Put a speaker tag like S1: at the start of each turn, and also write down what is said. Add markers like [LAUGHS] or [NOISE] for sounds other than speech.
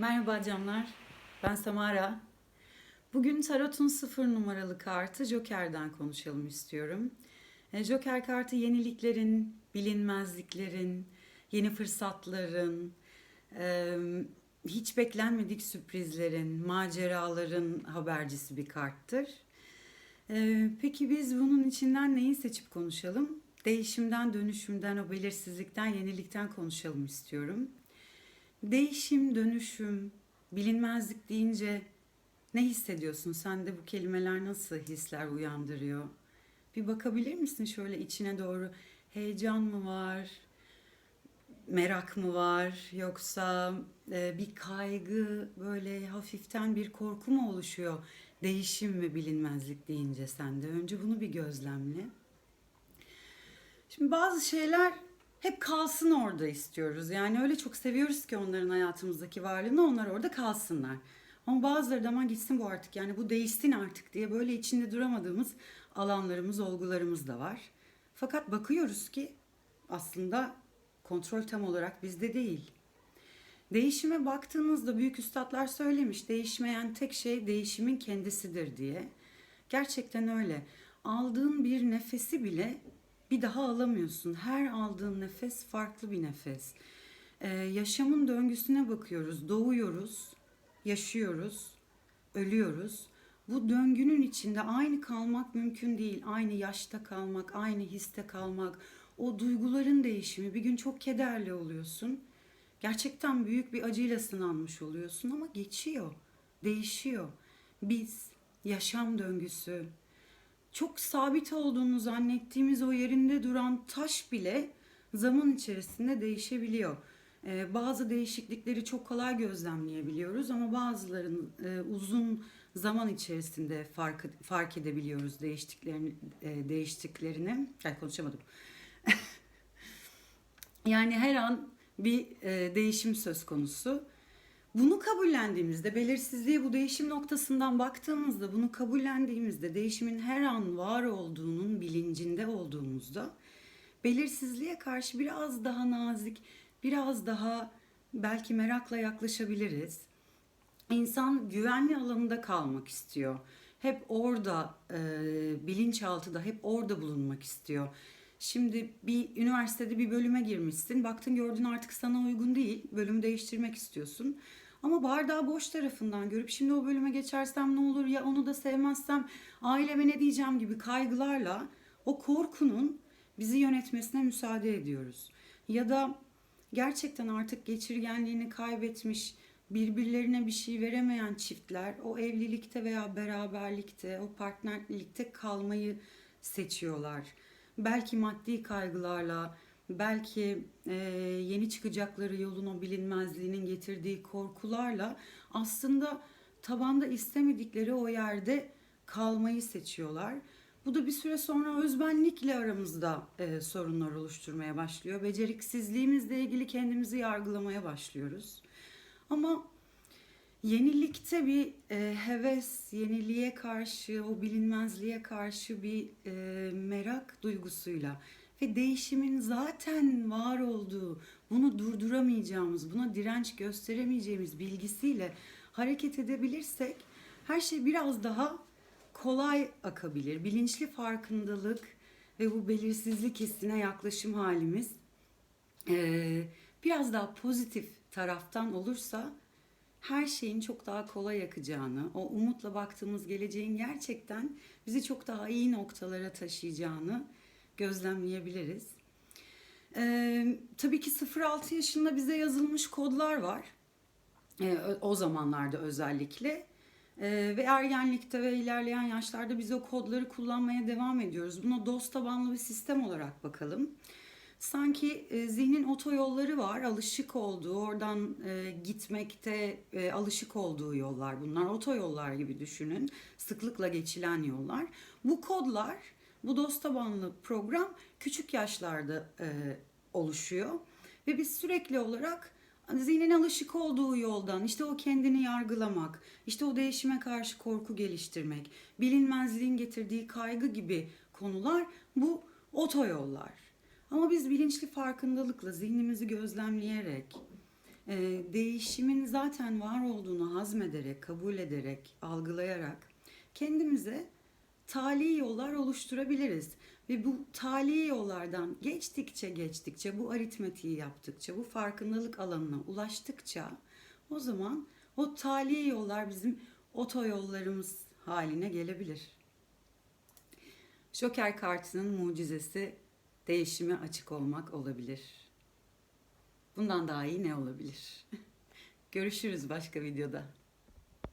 S1: Merhaba canlar, ben Samara. Bugün Tarot'un sıfır numaralı kartı Joker'den konuşalım istiyorum. E, Joker kartı yeniliklerin, bilinmezliklerin, yeni fırsatların, e, hiç beklenmedik sürprizlerin, maceraların habercisi bir karttır. E, Peki biz bunun içinden neyi seçip konuşalım? Değişimden, dönüşümden, o belirsizlikten, yenilikten konuşalım istiyorum. Değişim, dönüşüm, bilinmezlik deyince ne hissediyorsun? Sende bu kelimeler nasıl hisler uyandırıyor? Bir bakabilir misin şöyle içine doğru? Heyecan mı var? Merak mı var? Yoksa e, bir kaygı, böyle hafiften bir korku mu oluşuyor? Değişim ve bilinmezlik deyince sende. Önce bunu bir gözlemle. Şimdi bazı şeyler hep kalsın orada istiyoruz. Yani öyle çok seviyoruz ki onların hayatımızdaki varlığını onlar orada kalsınlar. Ama bazıları da aman gitsin bu artık yani bu değişsin artık diye böyle içinde duramadığımız alanlarımız, olgularımız da var. Fakat bakıyoruz ki aslında kontrol tam olarak bizde değil. Değişime baktığınızda büyük üstadlar söylemiş değişmeyen tek şey değişimin kendisidir diye. Gerçekten öyle. Aldığın bir nefesi bile bir daha alamıyorsun. Her aldığın nefes farklı bir nefes. Ee, yaşamın döngüsüne bakıyoruz. Doğuyoruz, yaşıyoruz, ölüyoruz. Bu döngünün içinde aynı kalmak mümkün değil. Aynı yaşta kalmak, aynı histe kalmak. O duyguların değişimi. Bir gün çok kederli oluyorsun. Gerçekten büyük bir acıyla sınanmış oluyorsun ama geçiyor, değişiyor. Biz, yaşam döngüsü, çok sabit olduğunu zannettiğimiz o yerinde duran taş bile zaman içerisinde değişebiliyor. Ee, bazı değişiklikleri çok kolay gözlemleyebiliyoruz ama bazılarının e, uzun zaman içerisinde fark fark edebiliyoruz değiştiklerini e, değiştiklerini. Ay konuşamadım. [LAUGHS] yani her an bir e, değişim söz konusu. Bunu kabullendiğimizde, belirsizliğe bu değişim noktasından baktığımızda, bunu kabullendiğimizde, değişimin her an var olduğunun bilincinde olduğumuzda, belirsizliğe karşı biraz daha nazik, biraz daha belki merakla yaklaşabiliriz. İnsan güvenli alanında kalmak istiyor. Hep orada, e, bilinçaltıda hep orada bulunmak istiyor. Şimdi bir üniversitede bir bölüme girmişsin. Baktın gördün artık sana uygun değil. Bölümü değiştirmek istiyorsun. Ama bardağı boş tarafından görüp şimdi o bölüme geçersem ne olur ya onu da sevmezsem aileme ne diyeceğim gibi kaygılarla o korkunun bizi yönetmesine müsaade ediyoruz. Ya da gerçekten artık geçirgenliğini kaybetmiş, birbirlerine bir şey veremeyen çiftler o evlilikte veya beraberlikte, o partnerlikte kalmayı seçiyorlar. Belki maddi kaygılarla, belki e, yeni çıkacakları yolun o bilinmezliğinin getirdiği korkularla aslında tabanda istemedikleri o yerde kalmayı seçiyorlar. Bu da bir süre sonra özbenlikle aramızda e, sorunlar oluşturmaya başlıyor. Beceriksizliğimizle ilgili kendimizi yargılamaya başlıyoruz. Ama Yenilikte bir e, heves, yeniliğe karşı, o bilinmezliğe karşı bir e, merak duygusuyla ve değişimin zaten var olduğu, bunu durduramayacağımız, buna direnç gösteremeyeceğimiz bilgisiyle hareket edebilirsek her şey biraz daha kolay akabilir. Bilinçli farkındalık ve bu belirsizlik hissine yaklaşım halimiz e, biraz daha pozitif taraftan olursa her şeyin çok daha kolay akacağını, o umutla baktığımız geleceğin gerçekten bizi çok daha iyi noktalara taşıyacağını gözlemleyebiliriz. Ee, tabii ki 0-6 yaşında bize yazılmış kodlar var. Ee, o zamanlarda özellikle. Ee, ve ergenlikte ve ilerleyen yaşlarda biz o kodları kullanmaya devam ediyoruz. Buna DOS tabanlı bir sistem olarak bakalım sanki e, zihnin otoyolları var, alışık olduğu, oradan e, gitmekte e, alışık olduğu yollar bunlar. Otoyollar gibi düşünün, sıklıkla geçilen yollar. Bu kodlar, bu DOS tabanlı program küçük yaşlarda e, oluşuyor. Ve biz sürekli olarak zihnin alışık olduğu yoldan işte o kendini yargılamak, işte o değişime karşı korku geliştirmek, bilinmezliğin getirdiği kaygı gibi konular bu otoyollar. Ama biz bilinçli farkındalıkla zihnimizi gözlemleyerek Ee, değişimin zaten var olduğunu hazmederek, kabul ederek, algılayarak kendimize tali yollar oluşturabiliriz. Ve bu tali yollardan geçtikçe geçtikçe, bu aritmetiği yaptıkça, bu farkındalık alanına ulaştıkça o zaman o tali yollar bizim otoyollarımız haline gelebilir. Joker kartının mucizesi değişime açık olmak olabilir. Bundan daha iyi ne olabilir? [LAUGHS] Görüşürüz başka videoda.